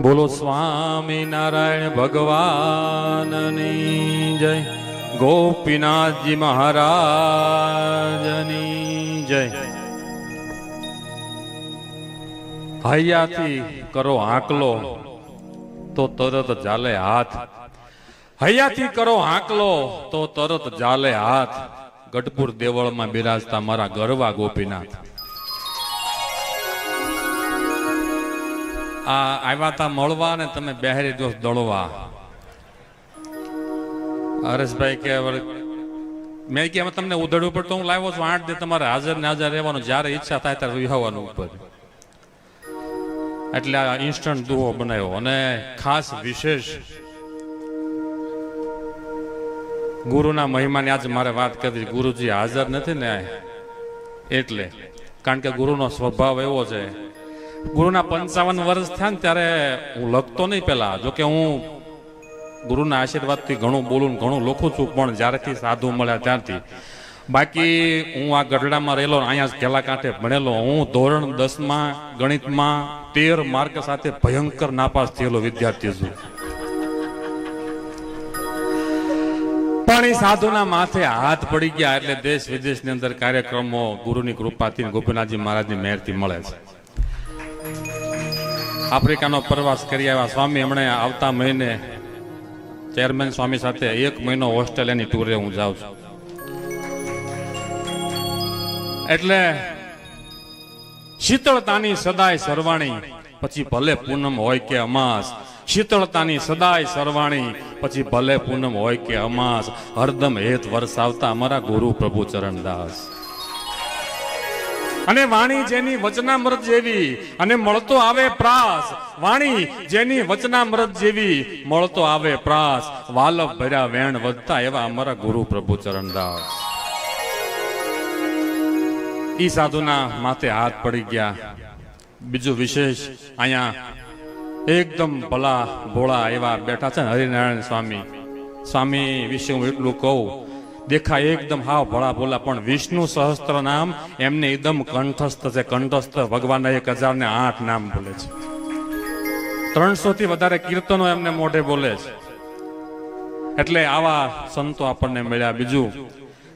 બોલો સ્વામી નારાયણ ભગવાનની જય. ગોપીનાથજી મહારાજની જય. હૈયાથી કરો આંકલો, તો તરત ચાલે હાથ. હૈયાથી કરો આંકલો, તો તરત ચાલે હાથ. ગઢપુર દેવળમાં બિરાજતા મારા ગરવા ગોપીનાથ. આવ્યા તા મળવા ને તમે બહેરી દોસ્ત દળવા. હરેશભાઈ કે મેં કે અમે તમને ઉધડવું પડતું હું લાવ્યો છું. આઠ દે તમારે હાજર ને હાજર રહેવાનું. જ્યારે ઈચ્છા થાય ત્યારે વિહવાનું ઉપર. એટલે આ ઇન્સ્ટન્ટ દુહો બનાવ્યો. અને ખાસ વિશેષ ગુરુના મહિમાની આજે મારે વાત કરવી. ગુરુજી હાજર નથી ને. એટલે. કારણ કે ગુરુનો સ્વભાવ એવો છે ગુરુના પંચાવન વર્ષ થયા ને ત્યારે હું લખતો નહીં પેલા જોકે હું ગુરુના આશીર્વાદથી ઘણું બોલું ઘણું લખું છું, પણ જ્યારેથી સાધુ મળ્યા ત્યારથી. બાકી હું આ ગઢડામાં રહેલો અહીંયા જ કાંઠે ભણેલો. હું ધોરણ દસમાં, ગણિતમાં, તેર માર્ક સાથે ભયંકર નાપાસ થયેલો વિદ્યાર્થી છું. પણ એ સાધુના માથે હાથ પડી ગયા એટલે દેશ વિદેશની અંદર કાર્યક્રમો ગુરુની કૃપાથી ગોપીનાથજી મહારાજની મહેરથી મળે છે. આફ્રિકાનો પ્રવાસ કરી આવ્યા. સ્વામી હમણે આવતા મહિને ચેરમેન સ્વામી સાથે એક મહિનો ઓસ્ટ્રેલિયાની ટૂરે હું જાઉં છું. એટલે શીતળતાની સદાય સરવાણી, પછી ભલે પૂનમ હોય કે અમાસ, શીતળતાની સદાય સરવાણી, પછી ભલે પૂનમ હોય કે અમાસ, હરદમ હેત વરસાવતા અમારા ગુરુ પ્રભુ ચરણદાસ. અને વાણી જેની વચનામૃત જેવી અને મળતો આવે પ્રાસ. વાણી જેની વચનામૃત જેવી મળતો આવે પ્રાસ. વાલવ ભર્યા વેણ વધતા એવા અમારા ગુરુ પ્રભુ ચરણદાસ. ઈ સાધુના માથે હાથ પડી ગયા. બીજું વિશેષ અહીંયા એકદમ ભલા ભોળા એવા બેઠા છે હરિનારાયણ સ્વામી. સ્વામી વિશે હું એટલું કહું દેખાય એકદમ હાવ ભળા ભોલા, પણ વિષ્ણુ સહસ્ત્ર નામ એમને એકદમ કંઠસ્થ છે. કંઠસ્થ ભગવાનના એક હજાર ને આઠ નામ બોલે છે. ત્રણસો થી વધારે કીર્તનો એમને મોઢે બોલે છે. એટલે આવા સંતો આપણને મળ્યા. બીજું,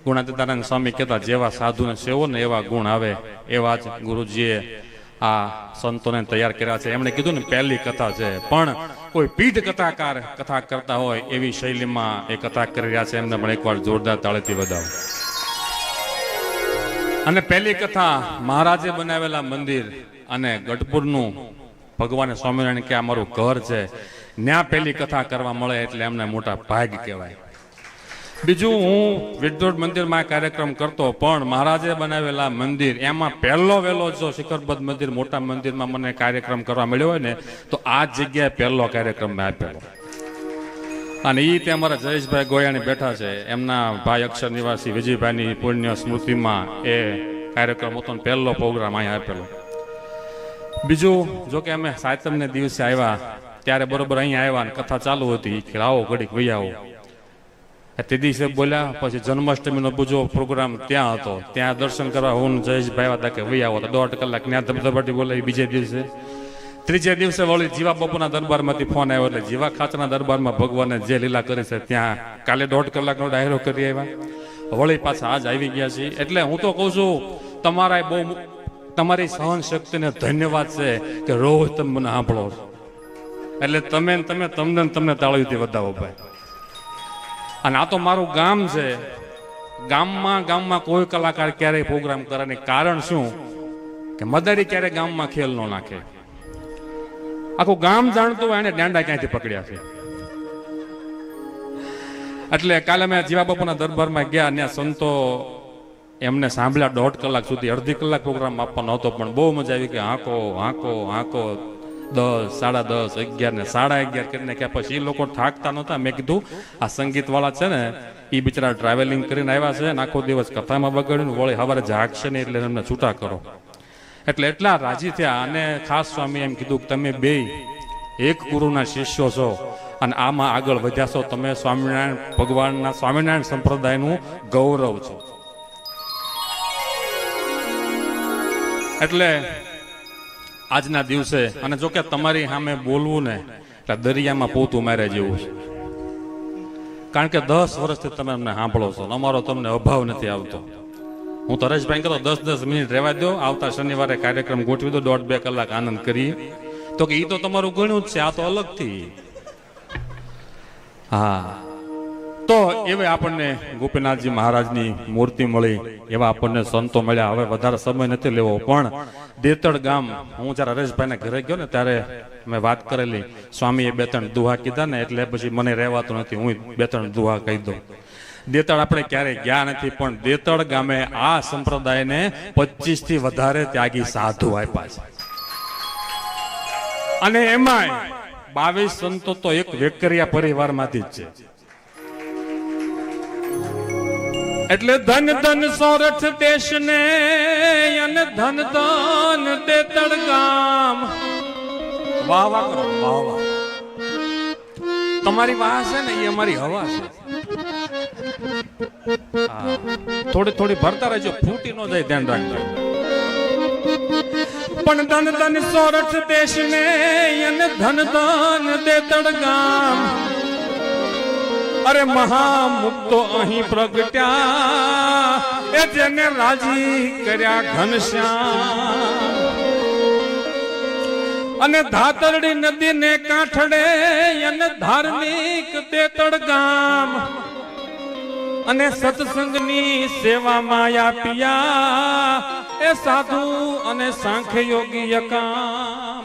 ગુણાતીતાનંદ સ્વામી કહેતા, જેવા સાધુને સેવો ને એવા ગુણ આવે, એવા જ ગુરુજીએ આ સંતોને તૈયાર કર્યા છે. એમણે કીધું ને, પહેલી કથા છે. પણ કોઈ પીઠ કથાકાર કથા કરતા હોય એવી શૈલીમાં એ કથા કરી રહ્યા છે. એમને પણ એકવાર જોરદાર તાળેથી વધાવો. અને પહેલી કથા મહારાજે બનાવેલા મંદિર અને ગઢપુરનું ભગવાન સ્વામિનારાયણ કે આ મારું ઘર છે. ત્યાં પહેલી કથા કરવા મળે એટલે એમને મોટા ભાગ કહેવાય. બીજું હું વિદ્યોત મંદિરમાં કાર્યક્રમ કરતો, પણ મહારાજે બનાવેલા મંદિર, એમાં પહેલો વહેલો જો શિખરબદ્ધ મંદિર, મોટા મંદિરમાં મને કાર્યક્રમ કરવા મળ્યો હોય ને, તો આ જગ્યાએ પહેલો કાર્યક્રમ મેં આપેલો અને એ તે અમારા જયેશભાઈ ગોયાણી બેઠા છે. એમના ભાઈ અક્ષર નિવાસી વિજયભાઈની પુણ્ય સ્મૃતિમાં એ કાર્યક્રમ હતો પહેલો પ્રોગ્રામ અહીંયા આપેલો. બીજું, જો કે અમે સાતમને દિવસે આવ્યા, ત્યારે બરોબર અહીંયા આવ્યા અને કથા ચાલુ હતી. કે આવો ઘડીક વહી આવો. તે દિવસે બોલ્યા, પછી જન્માષ્ટમીનો બીજો પ્રોગ્રામ ત્યાં હતો. ત્યાં દર્શન કરવા હું જયેશભાઈ હતા કે વહી આવો. દોઢ કલાક ત્યાં ધબધબાટી બોલાવી, બીજે દિવસે. ત્રીજે દિવસે વળી જીવા બાપુના દરબારમાંથી ફોન આવ્યો એટલે જીવા ખાચના દરબારમાં ભગવાને જે લીલા કરી છે ત્યાં કાલે દોઢ કલાકનો ડાયરો કરી આવ્યા. વળી પાછા આજ આવી ગયા છે એટલે હું તો કહું છું તમારા બહુ તમારી સહન શક્તિને ધન્યવાદ છે કે રોજ તમે મને સાંભળો એટલે તમે તમે, તમને તમને તાળીથી વધાવો ભાઈ. અને આ તો મારું ગામ છે. ગામમાં ગામમાં કોઈ કલાકાર ક્યારેય પ્રોગ્રામ કરે ને કારણ શું? કે મદારી ક્યારે ગામમાં ખેલ ન નાખે. આખું ગામ જાણતું હોય એને દાંડા ક્યાંથી પકડ્યા છે. એટલે કાલે મેં જીવા બાપુના દરબારમાં ગયા ત્યાં સંતો એમને સાંભળ્યા દોઢ કલાક સુધી, અડધી કલાક પ્રોગ્રામ આપવાનો હતો, પણ બહુ મજા આવી કે હાંકો હાંકો હાંકો. દસ, સાડા દસ, અગિયાર ને સાડા અગિયાર કરીને કે પછી એ લોકો થાકતા નહોતા. મેં કીધું, આ સંગીત વાળા છે ને એ બિચારા ટ્રાવેલિંગ કરીને આવ્યા છે ને આખો દિવસ કથામાં બગડ્યું વળી સવારે જાગશે ને એટલે એમને છૂટા કરો. એટલે એટલા રાજી થયા અને ખાસ સ્વામી એમ કીધું કે તમે બે એક ગુરુના શિષ્યો છો અને આમાં આગળ વધ્યા છો. તમે સ્વામિનારાયણ, ભગવાનના સ્વામિનારાયણ સંપ્રદાયનું ગૌરવ છો. એટલે આજના દિવસે અને જો કે તમારી સામે બોલવું ને, એટલે દરિયામાં પોતું મારે જેવું છે. કારણ કે દસ વર્ષથી તમે અમને સાંભળો છો અમારો તમને અભાવ નથી આવતો. હું તો હરેશભાઈ કહો દસ દસ મિનિટ રહેવા દો, આવતા શનિવારે કાર્યક્રમ ગોઠવી દો, દોઢ બે કલાક આનંદ કરીએ. તો કે એ તો તમારું ગણ્યું જ છે, આ તો અલગથી. હા. તો એવે આપણને ગોપીનાથજી મહારાજની મૂર્તિ મળી, એવા આપણને સંતો મળ્યા. હવે વધારે સમય નથી લેવો, પણ દેતળ ગામ, હું જ્યારે હરેશભાઈના ઘરે ગયો ને ત્યારે મેં વાત કરેલી, સ્વામીએ બે ત્રણ દુહા કીધા ને એટલે પછી મને રહેવાતું નથી, હું બે ત્રણ દુહા કહી દઉં. દેતળ આપણે ક્યારેય ગયા નથી, પણ દેતળ ગામે આ સંપ્રદાયને પચીસથી વધારે ત્યાગી સાધુ આપ્યા છે. અને એમાંય બાવીસ સંતો તો એક વેકરિયા પરિવારમાંથી જ છે. એટલે ધન ધન સોરઠ દેશને અને ધન ધન તે ગામ વાહ વાહ કરો, વાહ તમારી વાહ છે ને, એ અમારી હવા છે. થોડી થોડી ભરતા રહેજો, ફૂટી ન જાય, ધ્યાન રાખજો. પણ ધન ધન સોરઠ દેશને અને ધન ધન દેતળ ગામ અરે મહામુક્તો અહીં પ્રગટ્યા. એ જેને રાજી કર્યા ઘનશ્યામ. અને ધાતરડી નદીને કાંઠડે અને ધાર્મિક તેતળ ગામ. અને સત્સંગની સેવા માયા પિયા એ સાધુ અને સાંખ યોગી યકામ.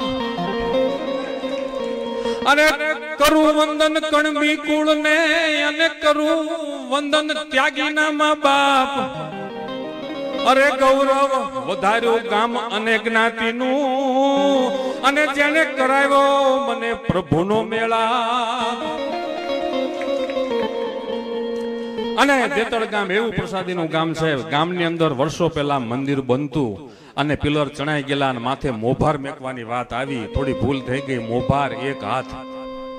અને કરું વંદન કણબી કુળ ને અને કરું વંદન ત્યાગીના મા બાપ. અરે ગૌરવ, વધાર્યું ગામ અને જ્ઞાતિનું અને જેને કરાવ્યો મને પ્રભુનો મેળા. અને દેતળ ગામ, એવું પ્રસાદીનું ગામ છે. ગામની અંદર વર્ષો પહેલા મંદિર બનતું. અને પિલર ચણાઈ ગયેલા અને માથે મોભાર મેકવાની વાત આવી, થોડી ભૂલ થઈ ગઈ, મોભાર એક હાથ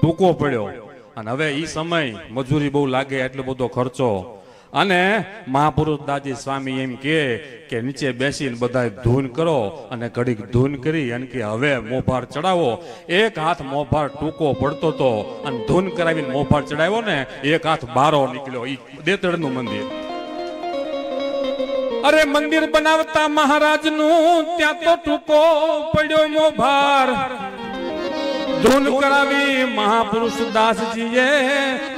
ટૂંકો પડ્યો. અને હવે ઈ સમય મજૂરી બહુ લાગે એટલો બધો ખર્ચો. અને મહાપુરુષ દાદી સ્વામી એમ કે નીચે બેસીને બધા ધૂન કરો અને ઘડીક ધૂન કરી અને કે હવે મોભાર ચડાવો. એક હાથ મોભાર ટૂંકો પડતો હતો અને ધૂન કરાવીને મોભાર ચડાવ્યો ને, એક હાથ બારો નીકળ્યો. ઈ દેતળનું મંદિર. અરે મંદિર બનાવતા મહારાજનું ત્યાં તો ટૂંકો પડ્યો મોભાર. ધૂન કરાવી મહાપુરુષ દાસજીએ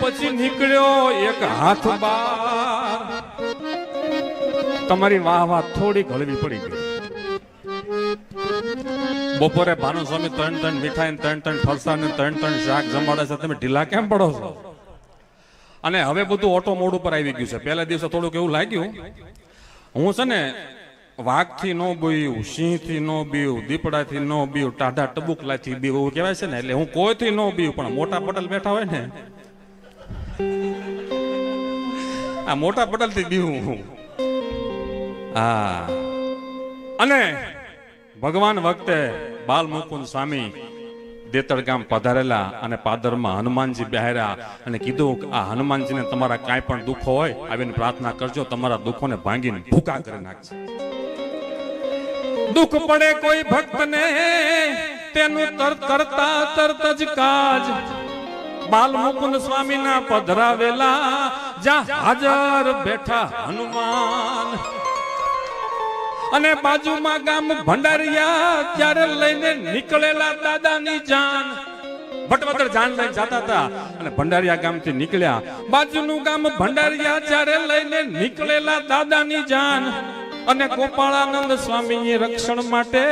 પછી નીકળ્યો એક હાથ બાર. તમારી વાહ વાહ થોડીક હળવી પડી ગઈ. બપોરે ભાનુ સ્વામી ત્રણ ત્રણ મીઠાઈ ત્રણ ત્રણ ફરસાણ ને ત્રણ ત્રણ શાક જમાડે છે. તમે ઢીલા કેમ પડો છો? અને હવે બધું ઓટો મોડ ઉપર આવી ગયું છે. પહેલા દિવસે થોડુંક એવું લાગ્યું હું છે ને વાઘથી નો બીવું, સિંહથી નો બીવું, દીપડાથી નો બીવું, ટાઢા ટબુકલાથી બીયું એવું કહેવાય છે ને, એટલે હું કોઈથી નો બીયું પણ મોટા પટેલ બેઠા હોય ને, આ મોટા પટેલથી બીવું હું. હા. અને ભગવાન વખતે બાલ મુકુંદ સ્વામી દેતળ પધારેલા અને પાદરમાં હનુમાનજી બહેર્યા અને કીધું આ હનુમાનજીને તમારા કાંઈ પણ દુઃખો હોય, આવીને પ્રાર્થના કરજો, તમારા દુઃખોને ભાંગીને ભૂકા કરી નાખશે. દુઃખ પડે કોઈ ભક્તને, તેનું તર કરતા તરત જ કાજ. બાલ મુકુંદ સ્વામીના પધરાવેલા, જ્યાં હાજર બેઠા હનુમાન. અને બાજુમાં ગામ ભંડારિયા, ત્યારે લઈને નીકળેલા દાદાની જાન. ભટવદર જાન લઈને જતા હતા અને ભંડારિયા ગામથી નીકળ્યા. બાજુનું ગામ ભંડારિયા જ્યારે લઈને નીકળેલા દાદાની જાન. અને ગોપાળાનંદ સ્વામીની રક્ષણ માટે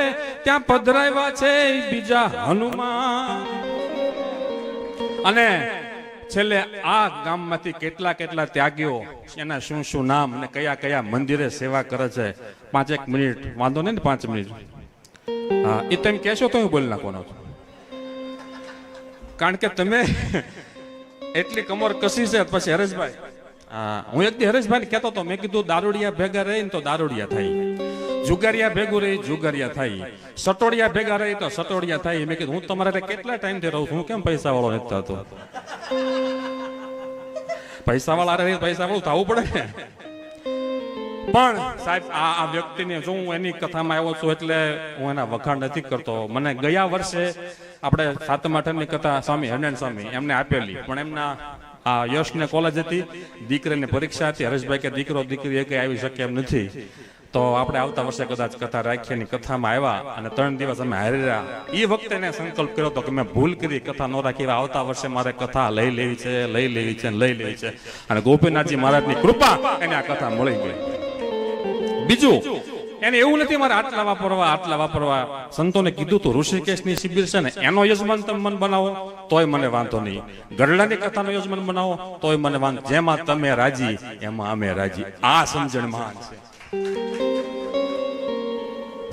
ત્યાં પધરાવ્યા છે બીજા હનુમાન. અને છેલ્લે આ ગામમાંથી કેટલા કેટલા ત્યાગીઓ એના શું શું નામ અને કયા કયા મંદિરે સેવા કરે છે? પાંચેક મિનિટ. વાંધો નહીં ને પાંચ મિનિટ. હા, એ તમે કહેશો તો હું બોલી નાખવાનો છું. કારણ કે તમે એટલી કમર કસી છે, પછી હરેશભાઈ. હા, હું એક હરેશભાઈ કહેતો હતો મેં કીધું દારૂડિયા ભેગા રહી ને તો દારૂડિયા થાય. જુગારિયા ભેગું રહી, જુગારિયા થાય. સટોડિયા ભેગા રહી તો સટોડિયા થાય. મેં કીધું, હું તમારે કેટલા ટાઈમથી રહું છું? કેમ પૈસા વાળો નથી થતો? પૈસા વાળા રહે પૈસા વાળું થવું પડે ને. પણ સાહેબ, આ આ વ્યક્તિને જો હું એની કથામાં આવ્યો છું એટલે હું એના વખાણ નથી કરતો. મને ગયા વર્ષે આપણે સાતમ આઠમની કથા સ્વામી હરનારાયણ સ્વામી એમને આપેલી. પણ એમના આ યશને કોલેજ હતી, દીકરીને પરીક્ષા હતી. હરેશભાઈ કે, દીકરો, દીકરી એ આવી શકે એમ નથી. તો આપણે આવતા વર્ષે કદાચ કથા રાખીએ ની કથામાં આવ્યા અને ત્રણ દિવસ અમે હારી રહ્યા. એ વખતે એને સંકલ્પ કર્યો હતો કે મેં ભૂલ કરી, કથા ન રાખી આવતા વર્ષે મારે કથા લઈ લેવી છે, લઈ લેવી છે, લઈ લેવી છે. અને ગોપીનાથજી મહારાજની કૃપા એને આ કથા મળી ગઈ. બીજું, એને એવું નથી મારે આટલા વાપરવા આટલા વાપરવા. સંતોને કીધું તું, ઋષિકેશની શિબિર છે ને, એનો યજમાન તમે મન બનાવો. તોય મને વાંધો નહીં. ગરડાની કથાનો યજમાન બનાવો, તોય મને વાંધો જેમાં તમે રાજી, એમાં અમે રાજી. આ સમજણ મહાન છે.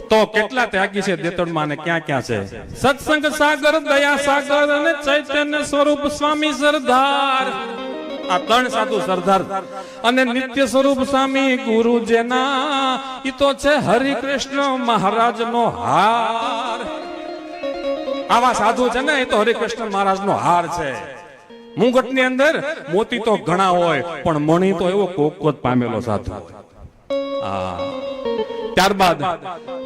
તો કેટલા ત્યાગી છે દેતડમાં અને ક્યાં ક્યાં છે? સત્સંગ સાગર, દયા સાગર અને ચૈતન્ય સ્વરૂપ સ્વામી સરદાર. આ ત્રણ સાધુ સરદાર. અને નિત્ય સ્વરૂપ સ્વામી ગુરુ જેના, ઈ તો છે હરિકૃષ્ણ મહારાજ નો હાર. આવા સાધુ છે ને એ તો હરિકૃષ્ણ મહારાજ નો હાર છે. મુંગટની અંદર મોતી તો ઘણા હોય, પણ મણી તો એવો કોક પામેલો સાધુ. ત્યારબાદ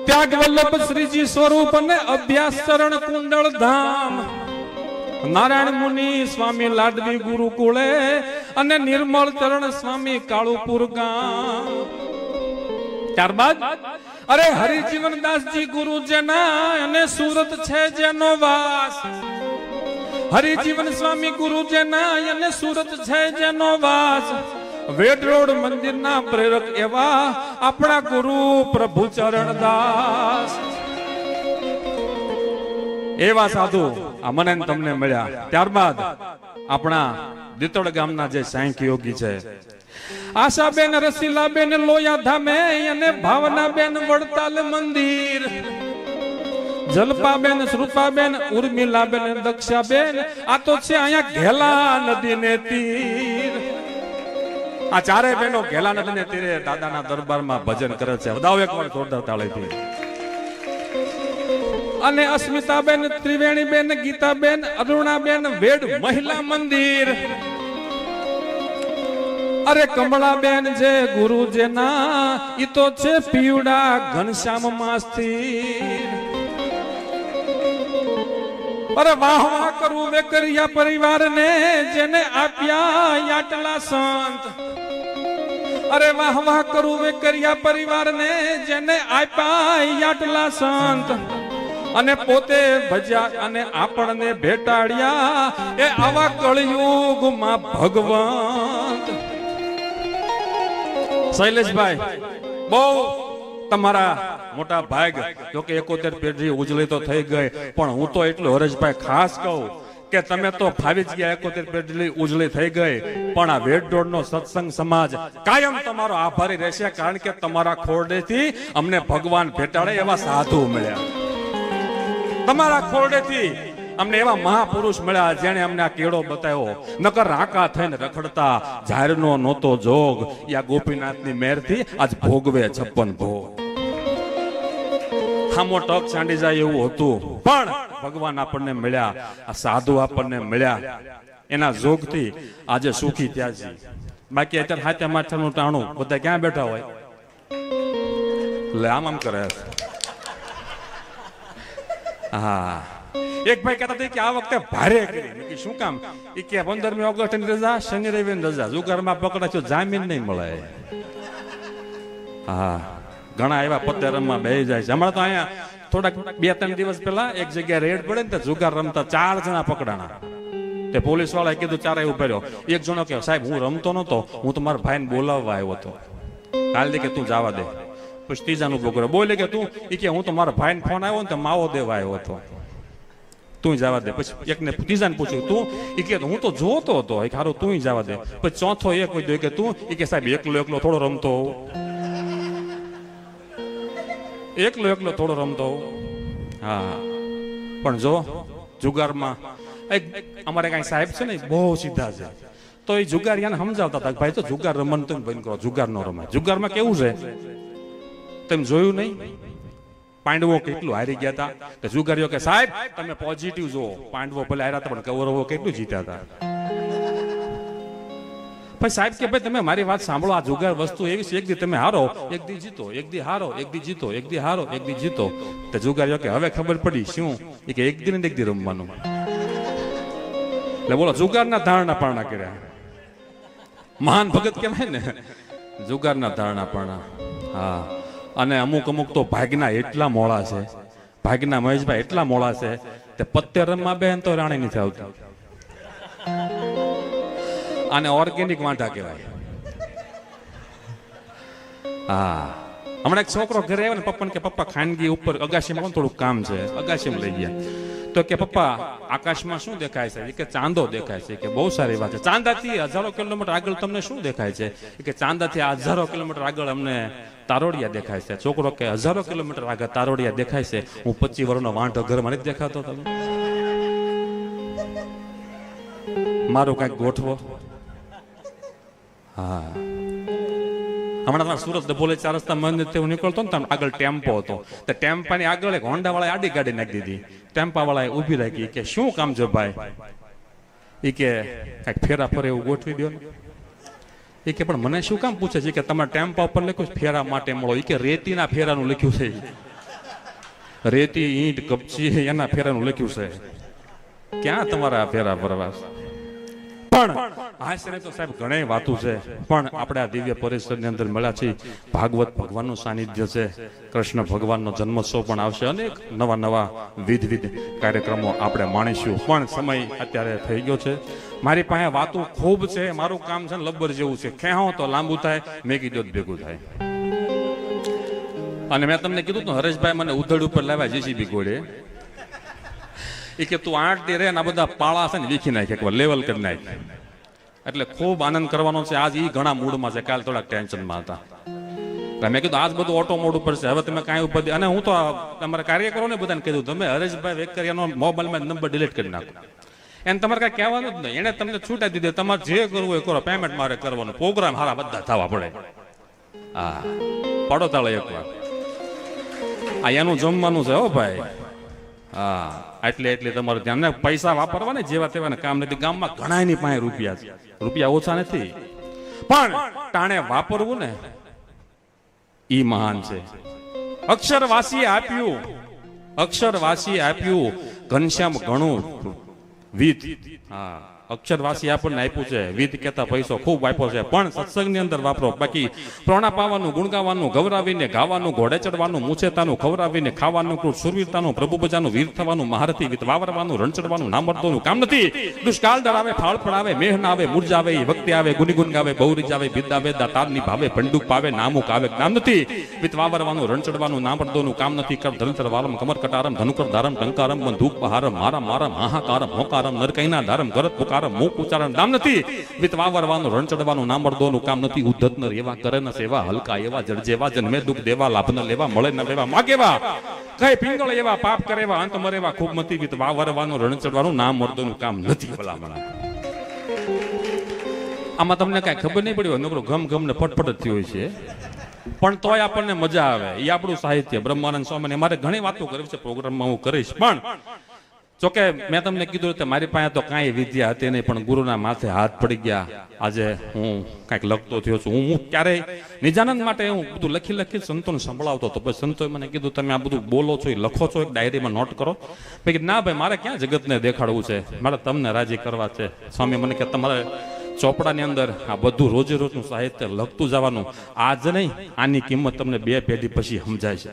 ત્યાગ વલ્લભ શ્રીજી સ્વરૂપ અને અભ્યાસ ચરણ કુંડળ ધામ. નારાયણ મુનિ સ્વામી લાડવી ગુરુકુળે અને નિર્મળ ચરણ સ્વામી કાળુપુર ગામ. ત્યારબાદ, અરે હરિજીવનદાસજી ગુરુ જેના અને સુરત છે જેનો વાસ. હરિજીવન સ્વામી ગુરુ જેના અને સુરત છે જેનો વાસ. વેડ રોડ મંદિરના પ્રેરક એવા આપણા ગુરુ પ્રભુ ચરણદાસ. એવા સાધુ આ મને તમને મળ્યા. ત્યારબાદ આપણા દીતોડ ગામના જે સાંખ યોગી છે. આશાબેન, રસીલાબેન લોયા ધામે અને ભાવનાબેન, વડતાલ મંદિર. જલપાબેન, શ્રુપાબેન, ઉર્મિલાબેન, દક્ષાબેન, આ તો છે અહીંયા ઘેલા નદી ને તીર. આ ચારે બહેનો ઘેલા નદી ને તીરે દાદાના દરબારમાં ભજન કરે છે. વધાવ એક વાર જોરદાર તાળીથી. અને અસ્મિતાબેન, ત્રિવેણીબેન, ગીતાબેન, અરુણાબેન વેડ મહિલા મંદિર. અરે કમળાબેન જે ગુરુજેના ઈ તો છે પીવડા ઘનશ્યામ માસ્તી અરે વાહ વાહ કરવું વેકરિયા પરિવારને, જેને આપ્યા આટલા સંત. અરે વાહ વાહ કરવું વેકરિયા પરિવારને જેને આપ્યા સંત. અને પોતે ભજ્યા અને આપણને ભેટાડ્યા. એ આવા કળિયુગમાં ભગવંત. શૈલેષભાઈ, બહુ તમારા મોટા ભાગ. જો કે એકોતેર પેઢી ઉજળી તો થઈ ગઈ. પણ હું તો એટલું હરેશભાઈ ખાસ કહું. કે તમે તો ફાવી ગયા, એકોતેર પેઢી ઉજળી થઈ ગઈ, પણ આ વેડડોળનો સત્સંગ સમાજ કાયમ તમારો આભારી રહેશે, કારણ કે તમારા ખોરડેથી અમને ભગવાન ભેટાડે એવા સાધુ મળ્યા. તમારા ખોરડેથી અમને એવા મહાપુરુષ મળ્યા જેને અમને આ કેળો બતાવ્યો. નકર રાકા થઈને રખડતા ઝાડનો નહોતો જોગ. યા ગોપીનાથની મેરથી આજ ભોગવે છપ્પન ભોગ. ખામો ટક ચાંડી જાય એવું હતું. પણ ભગવાન આપણને મળ્યા, આ સાધુ આપણને મળ્યા. એના જોગથી આજે સુખી ત્યાં છે બાકી અત્યારે હાથે માથાનું ટાણું, બધા ક્યાં બેઠા હોય? એટલે આમ આમ કરે. હા એક ભાઈ કહેતા હતા કે આ વખતે ભારે કરી. શું કામ? એ કે, પંદરમી ઓગસ્ટની રજા, શનિ રવિ રજા. જુગારમાં પકડાશો જામીન નહીં મળે. હા ઘણા એવા પત્તે રમવા બે જાય છે. હમણાં તો અહીંયા થોડાક બે ત્રણ દિવસ પહેલા એક જગ્યાએ રેડ પડે ને જુગાર રમતા ચાર જણા પકડાણા. તે પોલીસ વાળાએ કીધું, ચારે ઊભો રહ્યો એક જણો કે સાહેબ, હું રમતો નતો હું તો મારા ભાઈને બોલાવવા આવ્યો હતો. કાલ દે કે, તું જવા દે. પછી ત્રીજાનું કર્યો બોલે કે, તું એ કે હું તો મારા ભાઈને ફોન આવ્યો ને તો માવો દેવા આવ્યો હતો. તું જવા દે. પછી એકને ત્રીજાને પૂછ્યું, તું? એ કે હું તો જોતો હતો. એ હારું તું જવા દે. પછી ચોથો એક હોય કે, તું? એ કે સાહેબ એકલો એકલો થોડો રમતો હોઉં. એકલો એકલો થોડો રમતો હા પણ જો, જુગારમાં, એક અમારે કઈ સાહેબ છે ને બહુ સીધા છે. તો એ જુગારિયાને સમજાવતા હતા ભાઈ, તો જુગાર રમવાનું તમે બંધ કરો જુગાર ન રમાય. જુગારમાં કેવું છે? તમે જોયું નહીં. પાંડવો કેટલું હારી ગયા હતા. તો જુગારીઓ કે, સાહેબ, તમે પોઝિટિવ જુઓ. પાંડવો ભલે હાર્યા હતા, પણ કૌરવો કેટલું જીત્યા હતા. પછી સાહેબ કે ભાઈ, તમે મારી વાત સાંભળો, આ જુગાર વસ્તુ એવી છે, એક દી તમે હારો, એક દી જીતો, એક દી હારો, એક દી જીતો, એક દી હારો, એક દી જીતો. તો જુગારીઓ કે હવે ખબર પડી શું? એ કે એક દી ને એક દી રમવાનું. એટલે બોલો, જુગારના ધારણા પારણા કર્યા. મહાન ભગત કહેવાય ને, જુગારના ધારણા પારણા. હા. અને અમુક અમુક તો ભાગના એટલા મોળા છે, ભાગના મહેશભાઈ એટલા મોળા છે, તે પત્તે રમવા બેન તો રાણી નથી આવતી. આને ઓર્ગેનિક વાંઢા કહેવાય. હા. હમણાં એક છોકરો ઘરે આવ્યો ને પપ્પાને કે, પપ્પા, ખાનગી ઉપર અગાશીમાં કોણ થોડું કામ છે? અગાશીમાં લઈ ગયા. તો કે, પપ્પા, આકાશમાં શું દેખાય છે? કે, ચાંદો દેખાય છે. કે, બહુ સારી વાત છે. ચાંદાથી હજારો કિલોમીટર આગળ તમને શું દેખાય છે? કે, ચાંદાથી હજારો કિલોમીટર આગળ અમને તારોડિયા દેખાય છે. છોકરો કે, હજારો કિલોમીટર આગળ તારોડિયા દેખાય છે? હું પચીસ વર્ષનો વાંઢો ઘરમાં નથી દેખાતો તમે મારું કાંઈક ગોઠવો. હા. હમણાં સુરત ડભોલે ચાર રસ્તા મંદિર તે હું નીકળતો ને આગળ ટેમ્પો હતો. તો ટેમ્પાની આગળ એક હોન્ડા વાળા આડી ગાડી નાખી દીધી. ટેમ્પા વાળાએ ઊભી રાખી કે શું કામ છે ભાઈ? એ કે કાંઈક ફેરા ફરે એવું ગોઠવી દો એ કે પણ મને શું કામ પૂછે છે? કે તમારે ટેમ્પા ઉપર લખ્યું ફેરા માટે મળો. એ કે રેતીના ફેરાનું લખ્યું છે. રેતી, ઈંટ, કપચી, એના ફેરાનું લખ્યું છે. ક્યાં તમારા ફેરા ફરવા? પણ આશરે તો સાહેબ ઘણી વાતો છે, પણ આપણે આ દિવ્ય પરિસરની અંદર મળ્યા છીએ. ભાગવત ભગવાનનું સાનિધ્ય છે. કૃષ્ણ ભગવાનનો જન્મોત્સવ પણ આવશે. અનેક નવા નવા વિધ વિધ કાર્યક્રમો આપણે માણીશું. પણ સમય અત્યારે થઈ ગયો છે. મારી પાસે વાતો ખૂબ છે. મારું કામ છે લબ્બર જેવું છે. ખેહો તો લાંબુ થાય મેં કીધું ભેગું થાય. અને મેં તમને કીધું તો હરેશભાઈ મને ઉધડ ઉપર લાવ્યા જેસીબી ગોળે. એ કે તું આઠ દે રે આ બધા પાળા છે ને વીખી નાખે એકવાર લેવલ કરી નાખ. એટલે ખૂબ આનંદ કરવાનો છે. આજ એ ઘણા મૂડમાં છે. કાલ થોડાક ટેન્શનમાં હતા. મેં કીધું, આજ બધું ઓટો મોડ ઉપર છે. હવે તમે કાંઈ ઉપર અને હું તો તમારા કાર્ય કરો ને બધાને કીધું, તમે હરેશભાઈ વેકરિયાનો મોબાઈલમાં નંબર ડિલીટ કરી નાખો. એને તમારે કાંઈ કહેવાનું જ નહીં. એને તમને છૂટા દીધી. તમારે જે કરવું એ કરો. પેમેન્ટ મારે કરવાનું. પ્રોગ્રામ હારા બધા થવા પડે. હા. પડો તાળે એકવાર આ એનું જમવાનું છે હો ભાઈ. હા, એટલે એટલે તમારે ધ્યાન ને પૈસા વાપરવા ને જેવા તેવા કામ નથી. ગામમાં ઘણા એની પાસે રૂપિયા છે. રૂપિયા ઓછા નથી. પણ ટાણે વાપરવું ને, ઈ મહાન છે. અક્ષરવાસીએ આપ્યું. અક્ષરવાસીએ આપ્યું. ઘનશ્યામ ઘણું વિધ. હા. અક્ષરવાસી આપણને આપ્યું છે. વિધ કહેતા પૈસો ખૂબ આપ્યો છે. પણ સત્સંગની અંદર વાપરો. બાકી પ્રોણા પાવાનું, ગુણગાવાનું, ગૌરાવીને ગાવાનું, ઘોડે ચડવાનું, મૂછેતાનું, ખવરાવીને ખાવાનું ક્રૂર સુરવીરતાનું પ્રભુ બજાનું વીર થવાનું, મહારથી વિત વાવરવાનું, રણ ચડવાનું નામર્દોનું કામ નથી. દુષ્કાળ ડરાવે, ફાળ પડાવે મેહન આવે મૂર્જાવે આવે વખતે આવે, ગુનગુન ગાવે બહુરી આવે બિદ્દાવે દાતારની ભાવે ભંડુક પાવે, નામુક આવે જ્ઞાન નથી. વિત વાવરવાનું, રણ ચડવાનું નામર્દોનું કામ નથી. કર ધનતર વાલમ, કમર કટારમ, ધનુકર ધારમ, ટંકારમ બંધુક બહારમ, મારા મારમ હાહાકારમ હોકારમ નરકૈના ધારમ, ગરત પુકારમ મુખ ઉચ્ચારણ નામ નથી. વિત વાવરવાનું, રણ ચડવાનું નામર્દોનું કામ નથી. ઉદ્ધત ન રેવા કરે ન સેવા, હલકા એવા જડજેવા જન્મે દુઃખ દેવા, લાભ ન લેવા, મળે ન લેવા, માગેવા. કઈ પિંગળ એવા, પાપ કરેવા, અંત મરેવા, ખૂબ મતી વિત વાવરવાનું, રણ ચડવાનું નામ અડદોનું કામ નથી ભલામણા આમાં તમને કઈ ખબર નહીં પડી હોય, નકરો ગમ ગમ ને ફટફટ જ થયો છે. પણ તોય આપણને મજા આવે. એ આપણું સાહિત્ય, બ્રહ્માનંદ સ્વામી મારે ઘણી વાતો કરવી છે, પ્રોગ્રામમાં હું કરીશ. પણ જોકે મેં તમને કીધું કે મારી પાસે તો કાંઈ વિદ્યા હતી નહીં, પણ ગુરુના માથે હાથ પડી ગયા. આજે હું કાંઈક લખતો થયો છું. હું ક્યારેય નિજાનંદ માટે હું બધું લખી લખી સંતોને સંભળાવતો હતો. પછી સંતોએ મને કીધું, તમે આ બધું બોલો છો, એ લખો છો, એક ડાયરીમાં નોટ કરો. મેં કીધું, ના ભાઈ, મારે ક્યાં જગતને દેખાડવું છે? મારે તમને રાજી કરવા છે. સ્વામી મને કે, તમારે ચોપડાની અંદર આ બધું રોજે રોજનું સાહિત્ય લખતું જવાનું. આજ નહીં, આની કિંમત તમને બે પેઢી પછી સમજાય. છે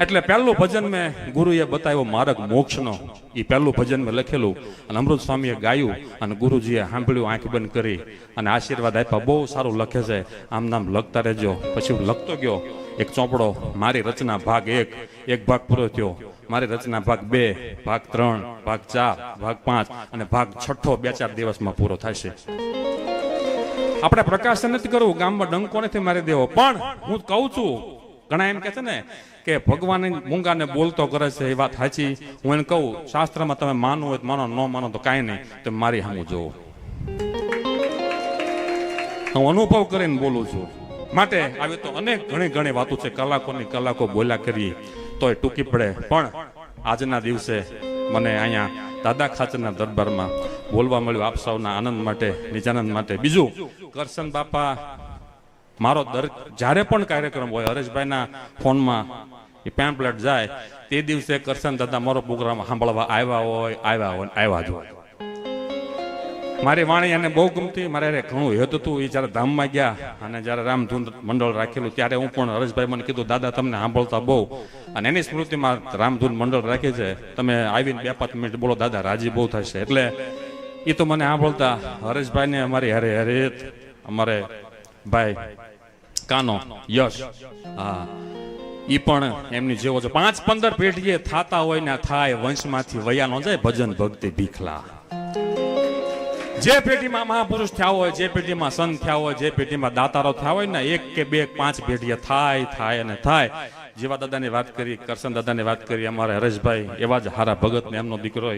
એટલે પહેલું ભજન મેં ગુરુએ બતાવ્યો માર્ગ મોક્ષનો. એ પહેલું ભજન મેં લખેલું અને અમૃત સ્વામીએ ગાયું અને ગુરુજીએ સાંભળ્યું, આંખ બંધ કરી. અને આશીર્વાદ આપ્યા. બહુ સારું લખે છે. આમ નામ લખતા રહેજો. પછી હું લખતો ગયો. એક ચોપડો, મારી રચના ભાગ એક. એક ભાગ પૂરો થયો. મારી રચના ભાગ બે, ભાગ ત્રણ, ભાગ ચાર, ભાગ પાંચ અને ભાગ છઠ્ઠો બે ચાર દિવસમાં પૂરો થશે. આપણે પ્રકાશન નથી કરવું. ગામમાં ડંકો નથી મારી દેવો. પણ હું કહું છું ઘણા એમ કે છે ને કે ભગવાન મૂંગાને બોલતો કરે છે એ વાત સાચી. હું એને કહું, શાસ્ત્રમાં તમે માનો હોય માનો, ન માનો તો કાંઈ નહીં. તો મારી સામું જોવો હું અનુભવ કરીને બોલું છું. માટે આવી તો અનેક ઘણી ઘણી વાતો છે. કલાકોની કલાકો બોલ્યા કરીએ, તોય ટૂંકી પડે. પણ આજના દિવસે મને અહીંયા દાદા ખાચરના દરબારમાં બોલવા મળ્યું આપ સૌના આનંદ માટે, નિજાનંદ માટે. બીજું, કરશન બાપા મારો દર જ્યારે પણ કાર્યક્રમ હોય, હરેશભાઈના ફોનમાં એ પેમ્પલેટ જાય, તે દિવસે કરશન દાદા મારો પ્રોગ્રામ સાંભળવા આવ્યા હોય આવ્યા હોય, આવ્યા જ હોય. મારી વાણી એને બહુ ગમતી, મારે ઘણું હેત હતું. એ જ્યારે ધામમાં ગયા અને જ્યારે રામધૂન મંડળ રાખેલું, ત્યારે હું પણ હરેશભાઈ મને કીધું, દાદા, તમને સાંભળતા બહુ. અને એની સ્મૃતિમાં રામધૂન મંડળ રાખે છે. તમે આવીને બે પાંચ મિનિટ બોલો, દાદા, રાજી બહુ થશે. એટલે એ તો મને સાંભળતા હરેશભાઈને અમારી હરે હરે અમારે ભાઈ કાનો, યશ. હા. એ પણ એમની જેવો છે પાંચ પંદર પેઢીએ થાતા હોય ને થાય, વંશમાંથી વયા ન જાય, ભજન ભક્તિ ભીખલા. જે પેઢીમાં મહાપુરુષ થયા હોય, જે પેઢીમાં સંત થયા હોય, જે પેઢીમાં દાતારો થયા હોય ને, એક કે બે, પાંચ પેઢીએ થાય થાય અને થાય. જેવા દાદાની વાત કરી, કરશન દાદાની વાત કરી, અમારા હરેશભાઈ, એવા જ હારા ભગત ને એમનો દીકરો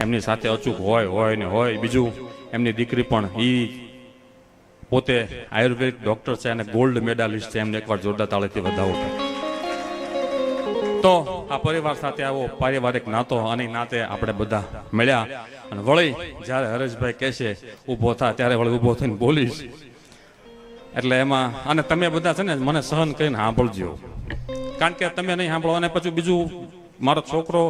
એમની સાથે અચૂક હોય હોય ને હોય. બીજું, એમની દીકરી પણ ઈ પોતે આયુર્વેદિક ડોક્ટર છે અને ગોલ્ડ મેડાલિસ્ટ છે. એમને એકવાર જોરદાર તાળેથી વધાવો તો. આ પરિવાર સાથે આવો, પારિવારિક નાતો અને નાતે આપણે બધા મળ્યા. અને વળી જ્યારે હરેશભાઈ કહેશે, ઊભો થા, ત્યારે વળી ઊભો થઈને બોલીશ. એટલે એમાં, અને તમે બધા છે ને, મને સહન કરીને સાંભળજો. કારણ કે તમે નહીં સાંભળો, અને પછી બીજું, મારો છોકરો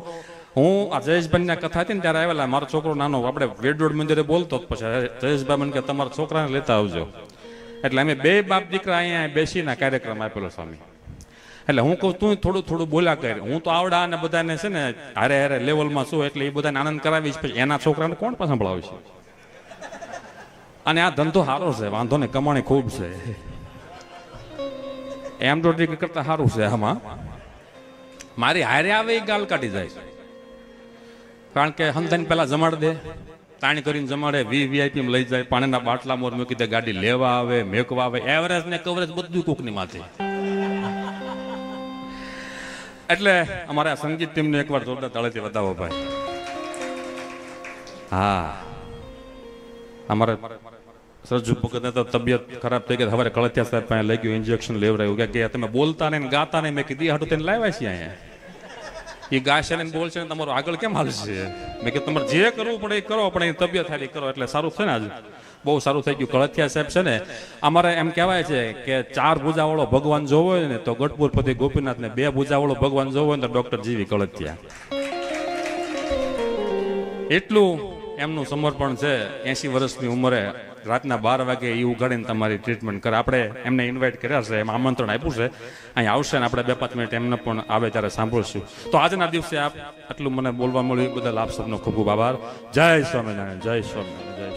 હું આ જયેશભાઈની કથા હતી ને ત્યારે આવેલા, મારો છોકરો નાનો, આપણે વેડોડ મંદિરે બોલતો પછી જયેશભાઈ મને કે તમારા છોકરાને લેતા આવજો. એટલે અમે બે બાપ દીકરા અહીંયા બેસીને કાર્યક્રમ આપેલો સ્વામી. એટલે હું કહું, તું થોડું થોડું બોલ્યા કર. હું તો આવડા અને બધાને છે ને, હારે હારે લેવલમાં છું, એટલે એ બધાને આનંદ કરાવીશ, પછી એના છોકરાને કોણ પણ સંભળાવશે અને આ ધંધો સારો છે, વાંધો ને કમાણી ખૂબ છે. એમ એમ્બ્રોઇડરી કરતા સારું છે, આમાં. મારી હારે આવે એ ગાલ કાઢી જાય. છે કારણ કે હંધાને પહેલાં જમાડ દે, તાણી કરીને જમાડે, વી વીઆઈપી લઈ જાય, પાણીના બાટલા મોર મૂકી દે, ગાડી લેવા આવે, મેકવા આવે એવરેજ ને કવરેજ બધું કુકની માથે. એટલે અમારે સંગીત ટીમને એકવાર જોરદાર તાળેથી બતાવો ભાઈ. હા. અમારે સરજુ ભગતને તો તબિયત ખરાબ થઈ ગઈ હવે કળથિયા સાહેબ પાસે લઈ ગયું ઇન્જેક્શન લેવડાયું કે તમે બોલતા ને ગાતા નહીં, મેં કીધી હાટું તેને લાવ્યા છીએ અહીંયા. એ ગાશે ને બોલશે ને તમારું આગળ કેમ હાલશે? મેં કે તમારે જે કરવું પડે એ કરો, પણ એ તબિયત ખાલી કરો. એટલે સારું છે ને આજે. બહુ સારું થઈ ગયું. કળથિયા સાહેબ છે ને, અમારે એમ કહેવાય છે કે ચાર ભુજાવાળો ભગવાન જોવો હોય ને તો ગઢપુરપતિ ગોપીનાથ ને બે ભુજાવાળો ભગવાન જોવો હોય ને તો ડોક્ટર જીવી કળથિયા. એટલું એમનું સમર્પણ છે. એસી વર્ષની ઉંમરે રાતના બાર વાગે એ ઉગાડીને તમારી ટ્રીટમેન્ટ કરે. આપણે એમને ઇન્વાઇટ કર્યા છે, એમાં આમંત્રણ આપ્યું છે. અહીં આવશે ને આપણે બે પાંચ મિનિટ એમને પણ આવે ત્યારે સાંભળશું. તો આજના દિવસે આપ આટલું મને બોલવા મળ્યું બદલ આપ સૌનો ખૂબ ખૂબ આભાર. જય સ્વામિનારાયણ જય સ્વામિનારાયણ